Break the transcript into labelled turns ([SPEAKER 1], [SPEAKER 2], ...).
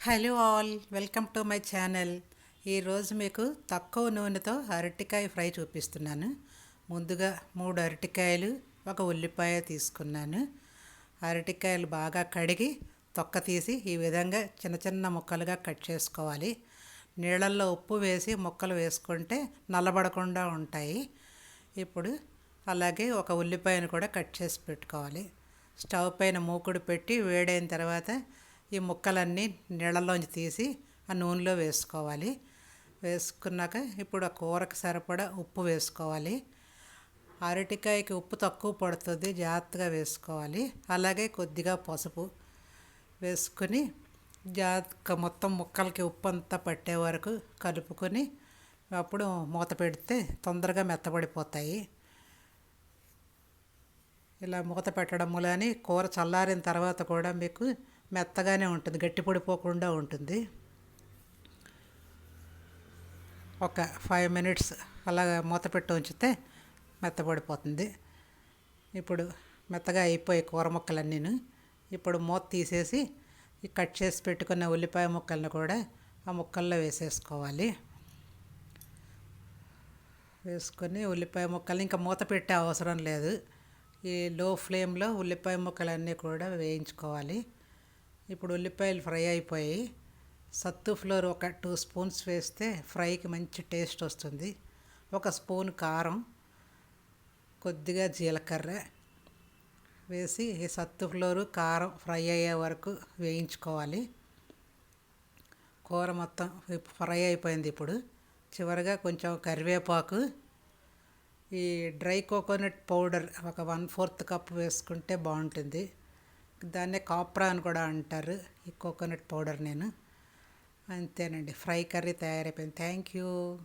[SPEAKER 1] Hello all welcome to my channel. ఈరోజు మీకు తక్కువ నూనెతో అరటికాయ ఫ్రై చూపిస్తున్నాను. ముందుగా మూడు అరటికాయలు ఒక ఉల్లిపాయ తీసుకున్నాను. అరటికాయలు బాగా కడిగి తొక్క తీసి ఈ విధంగా చిన్న చిన్న ముక్కలుగా కట్ చేసుకోవాలి. నీళ్ళల్లో ఉప్పు వేసి ముక్కలు వేసుకుంటే నల్లబడకుండా ఉంటాయి. ఇప్పుడు అలాగే ఒక ఉల్లిపాయను కూడా కట్ చేసి పెట్టుకోవాలి. స్టవ్ పైన మూకుడు పెట్టి వేడైన తర్వాత ఈ ముక్కలన్నీ నీళ్ళలోంచి తీసి ఆ నూనెలో వేసుకోవాలి. వేసుకున్నాక ఇప్పుడు ఆ కూరకు సరిపడా ఉప్పు వేసుకోవాలి. అరటికాయకి ఉప్పు తక్కువ పడుతుంది జాగ్రత్తగా వేసుకోవాలి. అలాగే కొద్దిగా పసుపు వేసుకుని జాగ్రత్త మొత్తం ముక్కలకి ఉప్పు అంతా పట్టే వరకు కలుపుకొని అప్పుడు మూత పెడితే తొందరగా మెత్తబడిపోతాయి. ఇలా మూత పెట్టడం మూలని కూర చల్లారిన తర్వాత కూడా మీకు మెత్తగానే ఉంటుంది గట్టి పడిపోకుండా ఉంటుంది. ఒక ఫైవ్ మినిట్స్ అలాగ మూత పెట్టి ఉంచితే మెత్తబడిపోతుంది ఇప్పుడు మెత్తగా అయిపోయి కూర ముక్కలన్నీ ఇప్పుడు మూత తీసేసి ఈ కట్ చేసి పెట్టుకున్న ఉల్లిపాయ ముక్కలను కూడా ఆ ముక్కల్లో వేసేసుకోవాలి. వేసుకొని ఉల్లిపాయ ముక్కలు ఇంకా మూత పెట్టే అవసరం లేదు. ఈ లో ఫ్లేమ్లో ఉల్లిపాయ ముక్కలన్నీ కూడా వేయించుకోవాలి. ఇప్పుడు ఉల్లిపాయలు ఫ్రై అయిపోయి సత్తు ఫ్లోర్ ఒక టూ స్పూన్స్ వేస్తే ఫ్రైకి మంచి టేస్ట్ వస్తుంది. ఒక స్పూన్ కారం కొద్దిగా జీలకర్ర వేసి ఈ సత్తు ఫ్లోరు కారం ఫ్రై అయ్యే వరకు వేయించుకోవాలి. కూర మొత్తం ఫ్రై అయిపోయింది ఇప్పుడు. చివరిగా కొంచెం కరివేపాకు ఈ డ్రై కోకోనట్ పౌడర్ ఒక వన్ ఫోర్త్ కప్ వేసుకుంటే బాగుంటుంది. దాన్నే కాప్రా అని కూడా అంటారు. ఈ కోకోనట్ పౌడర్ నేను. అంతేనండి. ఫ్రై కర్రీ తయారైపోయింది. Thank you.